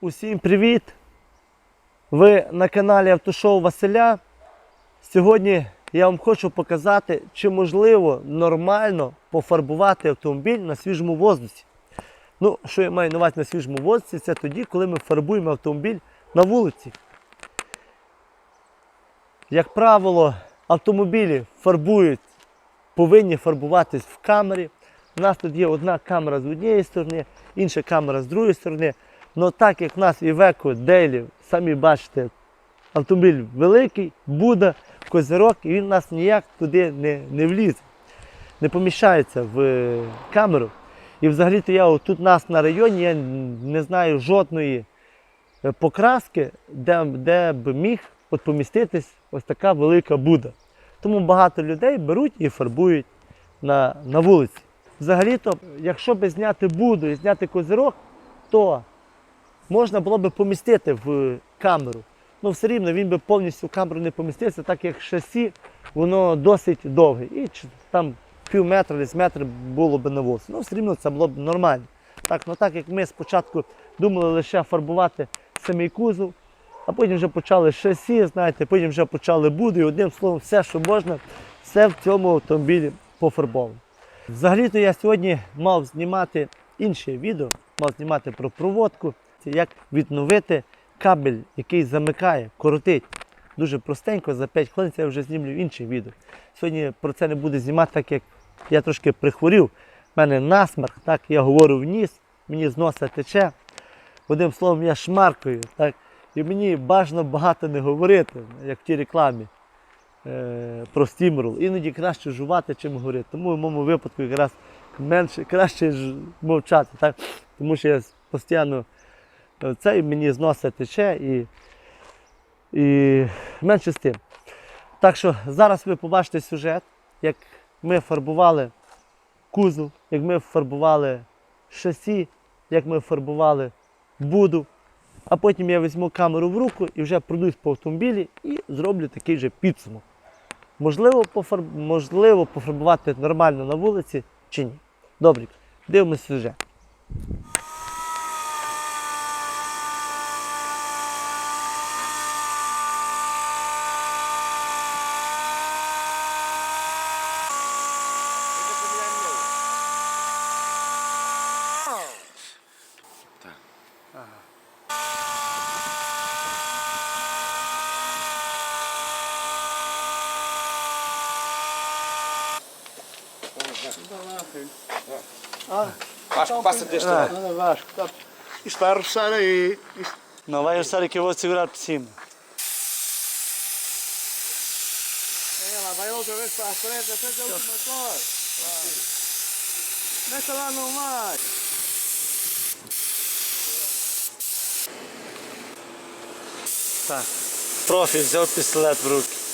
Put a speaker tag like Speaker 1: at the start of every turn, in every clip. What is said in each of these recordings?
Speaker 1: Усім привіт! Ви на каналі Автошоу Василя. Сьогодні я вам хочу показати, чи можливо нормально пофарбувати автомобіль на свіжому воздусі. Ну, що я маю на увазі на свіжому воздусі, це тоді, коли ми фарбуємо автомобіль на вулиці. Як правило, автомобілі фарбують, повинні фарбуватись в камері. У нас тут є одна камера з однієї сторони, інша камера з другої сторони. Ну так як в нас Iveco, Дейлі, самі бачите, автомобіль великий, Буда, козирок, і він у нас ніяк туди не, не влізе, не поміщається в е, камеру. І взагалі-то я тут нас на районі я не знаю жодної е, покраски, де, де б міг от поміститись ось така велика Буда. Тому багато людей беруть і фарбують на, на вулиці. Взагалі-то, якщо би зняти Буду і зняти козирок, то можна було б помістити в камеру. Ну, все рівно він би повністю камеру не помістився, так як шасі, воно досить довге. І там пів метра, десь метр було б навоз. Ну, все рівно це було б нормально. Так, ну так як ми спочатку думали лише фарбувати самий кузов, а потім вже почали шасі, знаєте, потім вже почали буду, і одним словом, все, що можна, все в цьому автомобілі пофарбовано. Взагалі-то я сьогодні мав знімати інше відео, мав знімати про проводку, це як відновити кабель, який замикає, коротить. Дуже простенько, за 5 хвилин це я вже знімлю інше відео. Сьогодні про це не буду знімати, так як я трошки прихворів. У мене насмарк, так, я говорю в ніс, мені з носа тече. Одним словом, я шмаркаю. Так, і мені бажано багато не говорити, як в тій рекламі е, про стімрол. Іноді краще жувати, чим говорити. Тому в моєму випадку якраз менше, краще мовчати, так? тому що я постійно е, це мені з носа тече і, і менше з тим. Так що зараз ви побачите сюжет, як ми фарбували кузов, як ми фарбували шасі, як ми фарбували буду. А потім я візьму камеру в руку і вже пройдусь по автомобілі і зроблю такий же підсумок. Можливо, пофарб... Можливо пофарбувати нормально на вулиці чи ні. Добре, дивимося сюжет.
Speaker 2: Vasco, então, passa
Speaker 1: deste
Speaker 2: lado.
Speaker 3: Anda, ah. Vasco. Tá. Isto vai arroçar aí. Isto...
Speaker 1: Não vai arroçar aqui, eu vou segurar por cima.
Speaker 3: É, lá vai outra vez para a frente, até é a última cor. Deixa lá no mar.
Speaker 1: Tá. Profis, é o Pistelet Brook.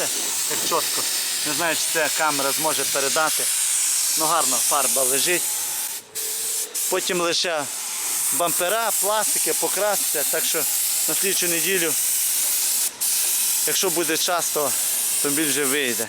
Speaker 1: Бачите, як чітко. Не знаю, чи ця камера зможе передати. Ну гарно фарба лежить. Потім лише бампера, пластики, покраситься. Так що на слідчу неділю, якщо буде час, то автомобіль вже вийде.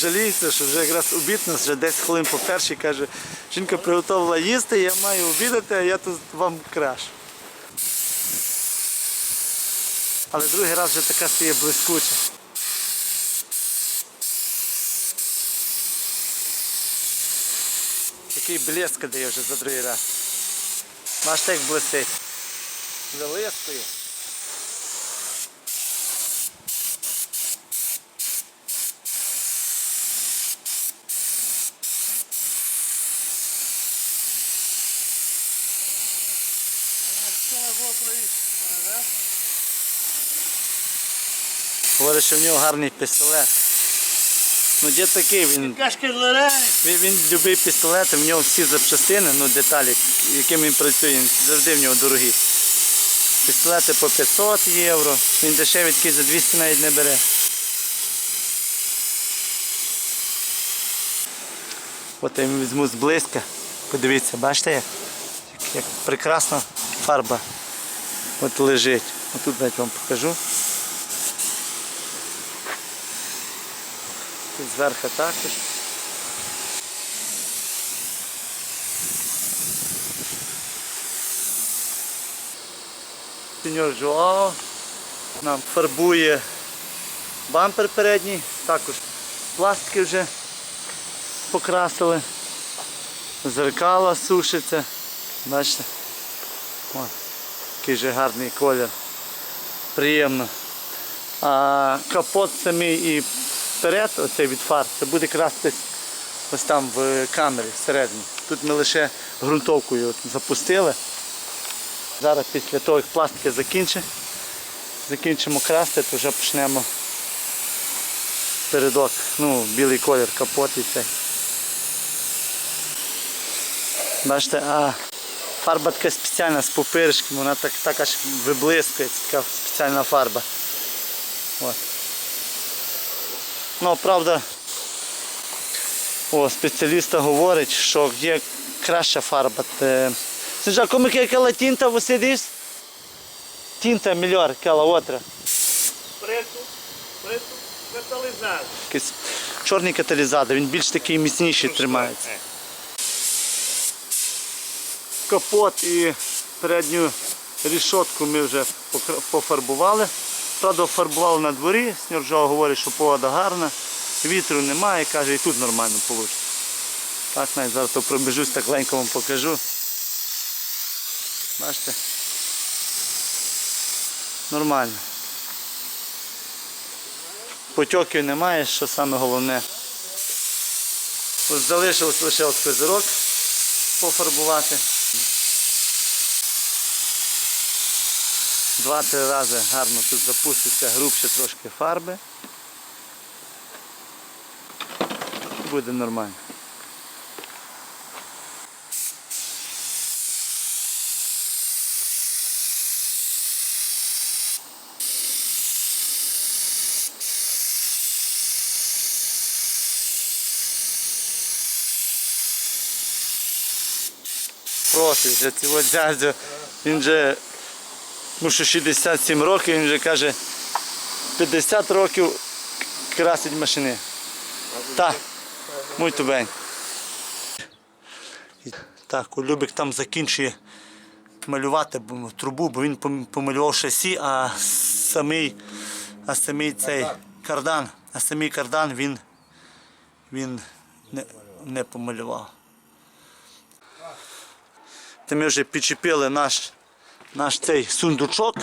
Speaker 1: Жаліється, що вже якраз обід нас вже 10 хвилин по першій, каже, жінка приготувала їсти, я маю обідати, а я тут вам крашу. Але другий раз вже така стає блискуча. Такий блеск дає вже за другий раз. Бачите, як блистить. Залискує. Говорить, що в нього гарний пістолет. Ну дід такий, він, він, він любить пістолети, в нього всі запчастини, ну деталі, якими він працює, завжди в нього дорогі. Пістолети по 500 євро, він дешевий такий за 200 навіть не бере. От я візьму зблизька. Подивіться, бачите як? Як, як прекрасна фарба от лежить. Отут навіть вам покажу. Тут зверху також. Сеньор Жуао нам фарбує бампер передній, також пластики вже покрасили, зеркала сушиться. Бачите? О, який же гарний колір. Приємно. А капот самий і вперед, оцей від фар, це буде крастись ось там в камері всередині. Тут ми лише ґрунтовкою запустили. Зараз після того, як пластики закінчить, закінчимо красти, то вже почнемо передок, ну, білий колір, капот і цей. Бачите, а фарба така спеціальна з пупиришками, вона так, так аж виблискує, така спеціальна фарба. От. Ну, правда, о, спеціаліста говорить, що є краща фарба. Senti, como que é aquela tinta você diz? Tinta melhor, aquela outra.
Speaker 3: Preto, preto,
Speaker 1: чорний каталізатор, він більш такий міцніший тримається. Капот і передню рішотку ми вже пофарбували. Правда, фарбували на дворі. Сніржо говорить, що погода гарна, вітру немає, каже, і тут нормально вийде. Так, навіть зараз то пробіжусь, так ленько вам покажу. Бачите? Нормально. Потьоків немає, що саме головне. Ось залишилось лише от козирок пофарбувати. Два-три рази гарно тут запуститься грубше трошки фарби. Буде нормально. Профі, вже цього дядю. Він вже тому що 67 років, він вже каже 50 років красить машини. Так, muito bem. Так, Любик там закінчує малювати трубу, бо він помалював шасі, а самий, а самий цей кардан, а самий кардан він, він не, не помалював. Та ми вже підчепили наш, наш цей сундучок.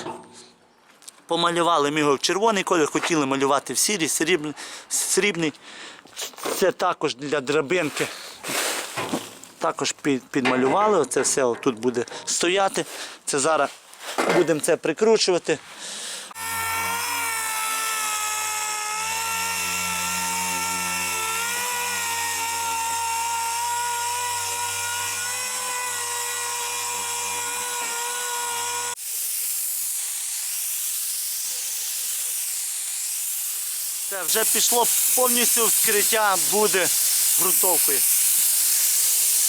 Speaker 1: Помалювали ми його в червоний колір, хотіли малювати в сірий, срібний. срібний. Це також для драбинки. Також підмалювали. Оце все тут буде стояти. Це зараз будемо це прикручувати. Вже пішло повністю вскриття буде ґрунтовкою.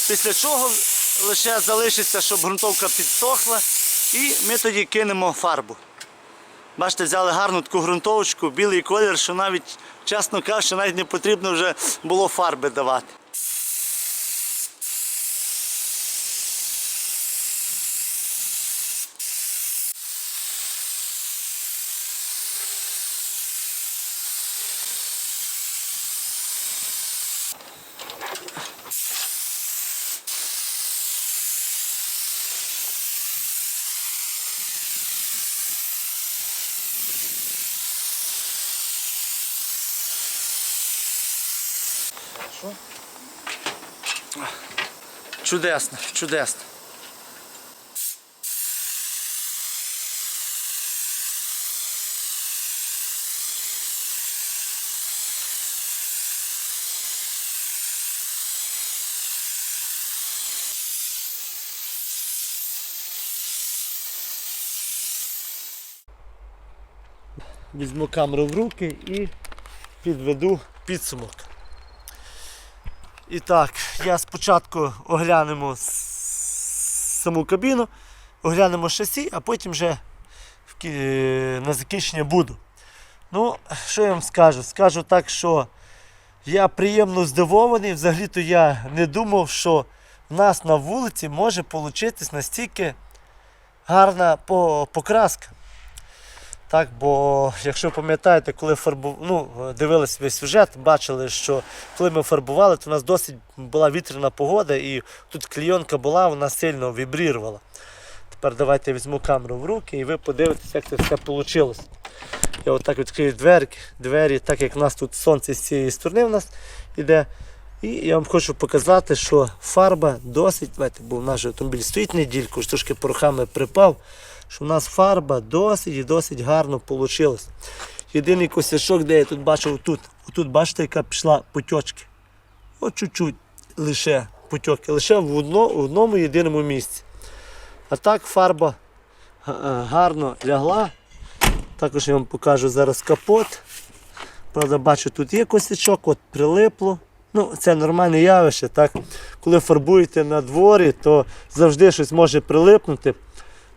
Speaker 1: Після чого лише залишиться, щоб ґрунтовка підсохла, і ми тоді кинемо фарбу. Бачите, взяли гарну таку ґрунтовочку, білий колір, що навіть, чесно кажучи, навіть не потрібно вже було фарби давати. Чудесно, чудесно. Візьму камеру в руки і підведу підсумок. І так, я спочатку оглянемо саму кабіну, оглянемо шасі, а потім вже на закінчення буду. Ну, що я вам скажу? Скажу так, що я приємно здивований. Взагалі-то я не думав, що в нас на вулиці може получитись настільки гарна по- покраска. Так, бо якщо пам'ятаєте, коли фарбу... ну, дивились весь сюжет, бачили, що коли ми фарбували, то у нас досить була вітряна погода, і тут клійонка була, вона сильно вібрірувала. Тепер давайте я візьму камеру в руки і ви подивитесь, як це все вийшло. Я отак відкрию двері, двері, так як у нас тут сонце з цієї сторони в нас іде. І я вам хочу показати, що фарба досить, бо же автомобіль стоїть недільку, трошки порохами припав, що в нас фарба досить і досить гарно вийшло. Єдиний косячок, де я тут бачив, тут, отут бачите, яка пішла потьочки. От чуть-чуть лише потьоки, лише в, одно, в одному єдиному місці. А так фарба е, гарно лягла. Також я вам покажу зараз капот. Правда, бачу, тут є косячок, от прилипло. Ну, це нормальне явище. Так? Коли фарбуєте на дворі, то завжди щось може прилипнути.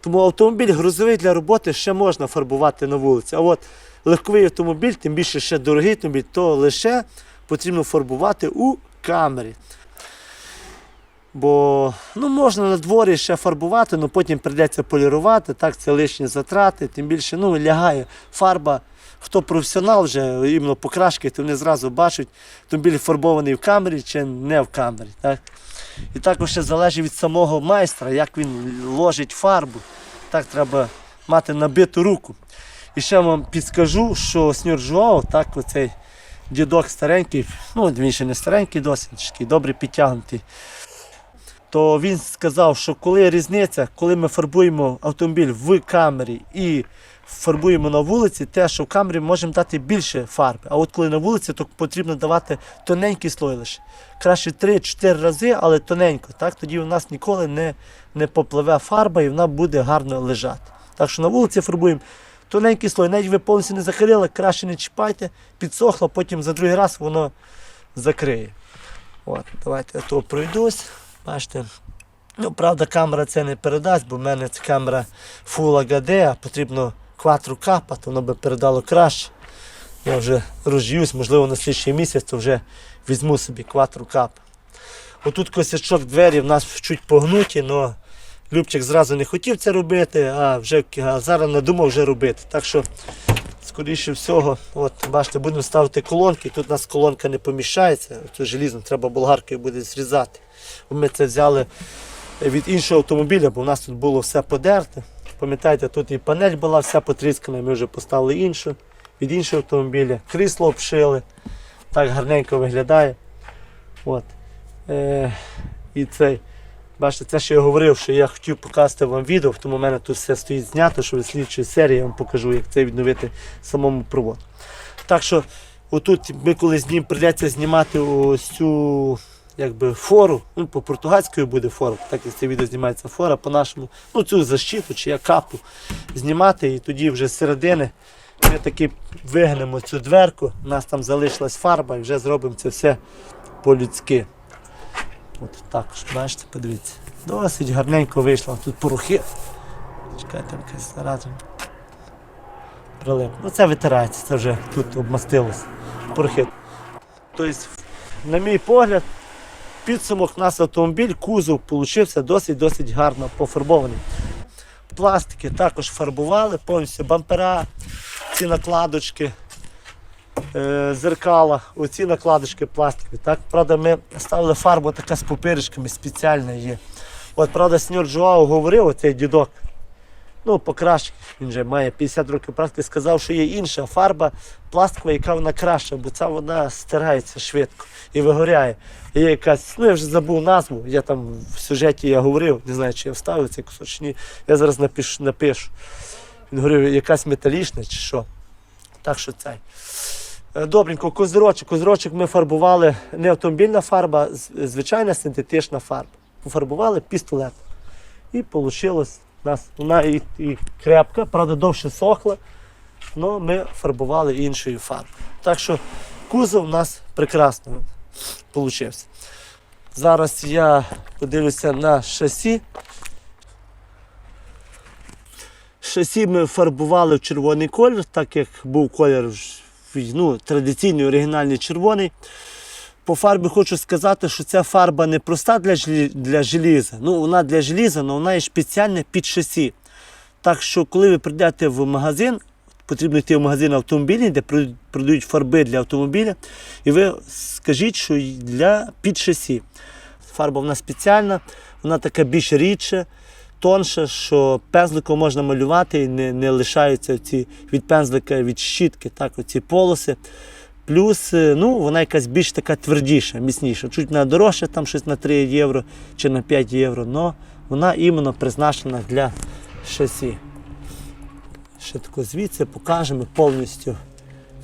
Speaker 1: Тому автомобіль грузовий для роботи ще можна фарбувати на вулиці. А от легковий автомобіль, тим більше ще дорогий автомобіль, то лише потрібно фарбувати у камері. Бо ну, можна на дворі ще фарбувати, але потім прийдеться полірувати, так, це лишні затрати, тим більше ну, лягає фарба. Хто професіонал вже іменно покрашки, то вони зразу бачать, автомобіль фарбований в камері чи не в камері. Так? І також ще залежить від самого майстра, як він ложить фарбу. Так треба мати набиту руку. І ще вам підскажу, що Жуао, так оцей дідок старенький, ну він ще не старенький досить, добре підтягнутий. То він сказав, що коли різниця, коли ми фарбуємо автомобіль в камері і фарбуємо на вулиці, те, що в камері можемо дати більше фарби. А от коли на вулиці, то потрібно давати тоненький слой лише. Краще 3-4 рази, але тоненько. Так? Тоді у нас ніколи не, не попливе фарба і вона буде гарно лежати. Так що на вулиці фарбуємо тоненький слой. Навіть ви повністю не закрили, краще не чіпайте, підсохло, потім за другий раз воно закриє. От, давайте я то пройдусь. Бачите. Ну, правда, камера це не передасть, бо в мене ця камера Full HD, а потрібно 4К, то воно би передало краще. Я вже розжиюсь, можливо, на слідчий місяць то вже візьму собі 4К. Отут косячок двері в нас чуть погнуті, але Любчик зразу не хотів це робити, а вже а зараз надумав вже робити. Так що, скоріше всього, от, бачите, будемо ставити колонки. Тут у нас колонка не поміщається, це желізно, треба болгаркою буде зрізати. Ми це взяли від іншого автомобіля, бо у нас тут було все подерте. Пам'ятаєте, тут і панель була вся потріскана, ми вже поставили іншу від іншого автомобіля. Крісло обшили. Так гарненько виглядає. От. Е, і цей. Бачите, це що я говорив, що я хотів показати вам відео, тому в мене тут все стоїть знято, що в слідчій серії я вам покажу, як це відновити самому проводу. Так що, отут ми коли з ним прийдеться знімати ось цю якби, фору, ну, по португальською буде фора, так як це відео знімається фора, по-нашому, ну цю защиту чи я капу знімати, і тоді вже з середини ми таки вигнемо цю дверку, у нас там залишилась фарба і вже зробимо це все по-людськи. От також, бачите, подивіться. Досить гарненько вийшло. Тут порохи. Чекайте, там якась зараза. Прилип. Ну це витирається, це вже тут обмастилось. Порохи. Тобто, на мій погляд, підсумок у нас автомобіль, кузов получився досить-досить гарно пофарбований. Пластики також фарбували, повністю бампера, ці накладочки, е, зеркала, оці накладочки пластикові. Так? Правда, ми ставили фарбу така з пупиришками, спеціальна є. От, правда, сеньор Жуао говорив, оцей дідок, Ну, покраще, він вже має 50 років практики, сказав, що є інша фарба пластикова, яка вона краща, бо ця вона стирається швидко і вигоряє. Є якась, ну я вже забув назву, я там в сюжеті я говорив, не знаю, чи я вставив цей кусок, чи ні. Я зараз напишу, напишу. Він говорив, якась металічна чи що. Так що цей. Е, Добренько, козирочок. Козирочок ми фарбували не автомобільна фарба, звичайна синтетична фарба. Пофарбували пістолет. І вийшло у нас вона і, і крепка, правда, довше сохла, але ми фарбували іншою фарбою. Так що кузов у нас прекрасно вийшов. Зараз я подивлюся на шасі. Шасі ми фарбували в червоний колір, так як був колір ну, традиційний оригінальний червоний. По фарбі хочу сказати, що ця фарба не проста для, для желіза. Ну, вона для желіза, але вона є спеціальна під шасі. Так що, коли ви прийдете в магазин, потрібно йти в магазин автомобільний, де продають фарби для автомобіля, і ви скажіть, що для під шасі. Фарба вона спеціальна, вона така більш рідша, тонша, що пензликом можна малювати і не, не лишаються ці від пензлика, від щітки, так, оці полоси. Плюс е, ну, вона якась більш така твердіша, міцніша. Чуть вона дорожча, там щось на 3 євро чи на 5 євро, але вона іменно призначена для шасі. Ще тако звідси покажемо повністю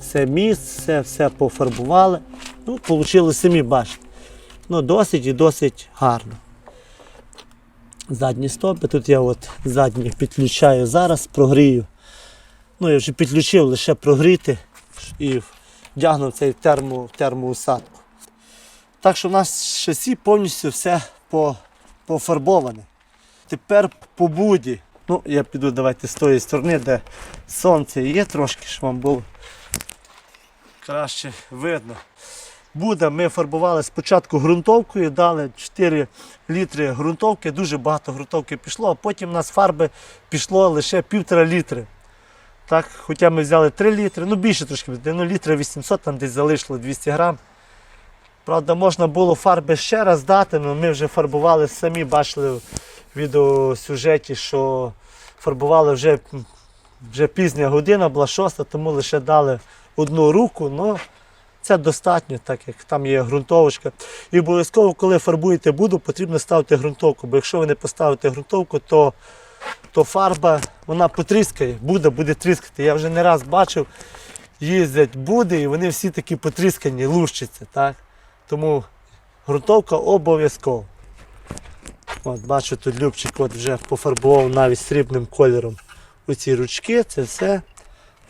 Speaker 1: все місце, все пофарбували. Ну, Получили самі бачите. Ну, досить і досить гарно. Задні стопи. Тут я от задні підключаю зараз, прогрію. Ну, я вже підключив лише прогріти і вдягнув цей термо, термоусадку. Так що в нас шасі повністю все по, пофарбоване. Тепер по буді. Ну, я піду давайте з тої сторони, де сонце є трошки, щоб вам було краще видно. Буда ми фарбували спочатку ґрунтовкою, дали 4 літри ґрунтовки, дуже багато ґрунтовки пішло, а потім у нас фарби пішло лише півтора літри. Так, хоча ми взяли 3 літри, ну більше трошки, ну літра 800, там десь залишило 200 грам. Правда, можна було фарби ще раз дати, але ми вже фарбували самі, бачили в відеосюжеті, що фарбували вже, вже пізня година, була шоста, тому лише дали одну руку. Ну, це достатньо, так як там є ґрунтовочка. І обов'язково, коли фарбуєте буду, потрібно ставити ґрунтовку, бо якщо ви не поставите ґрунтовку, то, то фарба вона потріскає, буде, буде тріскати. Я вже не раз бачив, їздять буди, і вони всі такі потріскані, лущаться. Так? Тому ґрунтовка обов'язково. От, бачу, тут Любчик от вже пофарбував навіть срібним кольором оці ручки, це все.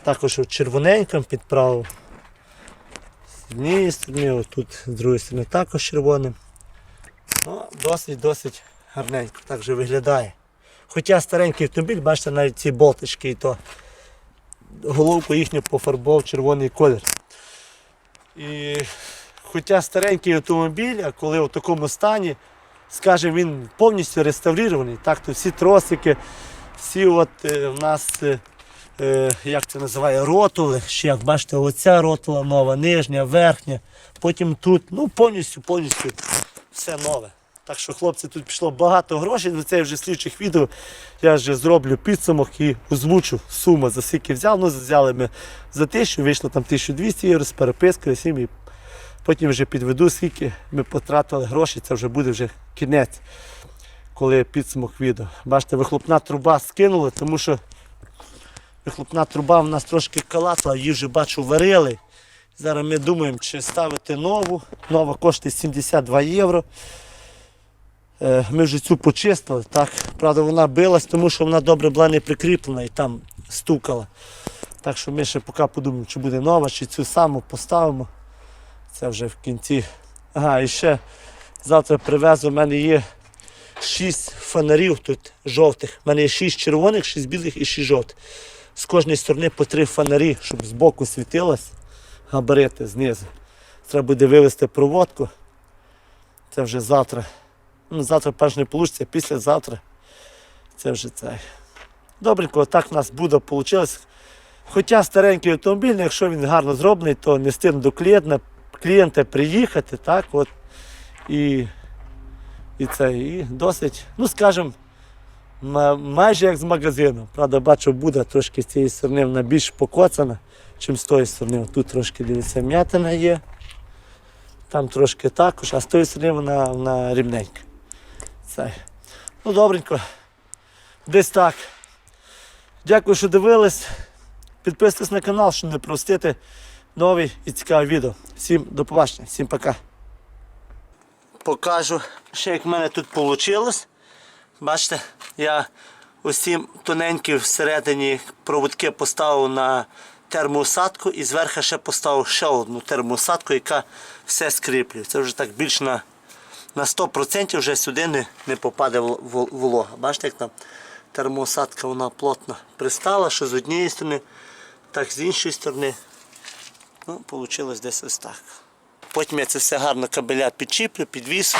Speaker 1: Також червоненьким підправив. З однієї сторони, тут з другої сторони також червоним. Ну, досить, досить гарненько так вже виглядає. Хоча старенький автомобіль, бачите, навіть ці болтички і то головку їхню пофарбував червоний колір. І хоча старенький автомобіль, а коли в такому стані, скажімо, він повністю реставрований, так, то всі тросики, всі от е, в нас, е, е, як це називає, ротули, ще як бачите, оця ротула нова, нижня, верхня, потім тут, ну повністю, повністю все нове. Так що, хлопці, тут пішло багато грошей. До цей вже слідчих відео я вже зроблю підсумок і озвучу суму, за скільки взяв. Ну, взяли ми за тисячу, вийшло там 1200 євро з перепискою, всім, і потім вже підведу, скільки ми потратили грошей, це вже буде вже кінець, коли підсумок відео. Бачите, вихлопна труба скинули, тому що вихлопна труба в нас трошки калатла, її вже бачу варили. Зараз ми думаємо, чи ставити нову. Нова коштує 72 євро. Е, Ми вже цю почистили, так. Правда, вона билась, тому що вона добре була не прикріплена і там стукала. Так що ми ще поки подумаємо, чи буде нова, чи цю саму поставимо. Це вже в кінці. Ага, і ще завтра привезу. У мене є 6 фонарів тут жовтих. У мене є 6 червоних, 6 білих і 6 жовтих. З кожної сторони по 3 фонарі, щоб збоку світилось, габарити знизу. Треба буде вивезти проводку. Це вже завтра. Ну, завтра перш не вийде, післязавтра. Це вже це. Добренько, так в нас буде вийшло. Хоча старенький автомобіль, якщо він гарно зроблений, то не стидно до клієнта, клієнта приїхати, так, от, і, і це, і досить, ну скажімо, майже як з магазину. Правда, бачу, буде трошки з цієї сторони вона більш покоцана, чим з тої сторони. Тут трошки дивіться, м'ятина є. Там трошки також, а з тої сторони вона, вона рівненька. Це. Ну, добренько. Десь так. Дякую, що дивились. Підписуйтесь на канал, щоб не пропустити нові і цікаві відео. Всім до побачення, всім пока. Покажу ще як в мене тут вийшло. Бачите, я ці тоненькі всередині проводки поставив на термоусадку і зверху ще поставив ще одну термоусадку, яка все скріплює. Це вже так більш на, на 100% вже сюди не, не попаде вол- вол- волога. Бачите, як там термоусадка вона плотно пристала, що з однієї сторони, так з іншої сторони. Ну, вийшло десь ось так. Потім я це все гарно кабеля підчіплю, підвісу.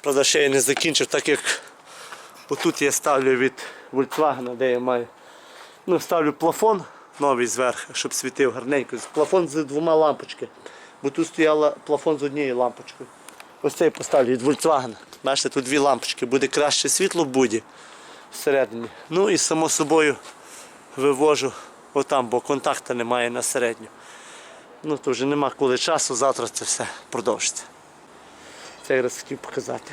Speaker 1: Правда, ще я не закінчив, так як отут я ставлю від Volkswagen, де я маю. Ну, ставлю плафон новий зверху, щоб світив гарненько. Плафон з двома лампочками. Бо тут стояла плафон з однією лампочкою. Ось цей поставлю від Volkswagen. Бачите, тут дві лампочки, буде краще світло в буді всередині. Ну і само собою вивожу отам, бо контакту немає на середню. Ну то вже нема коли часу, завтра це все продовжиться. Це я раз хотів показати.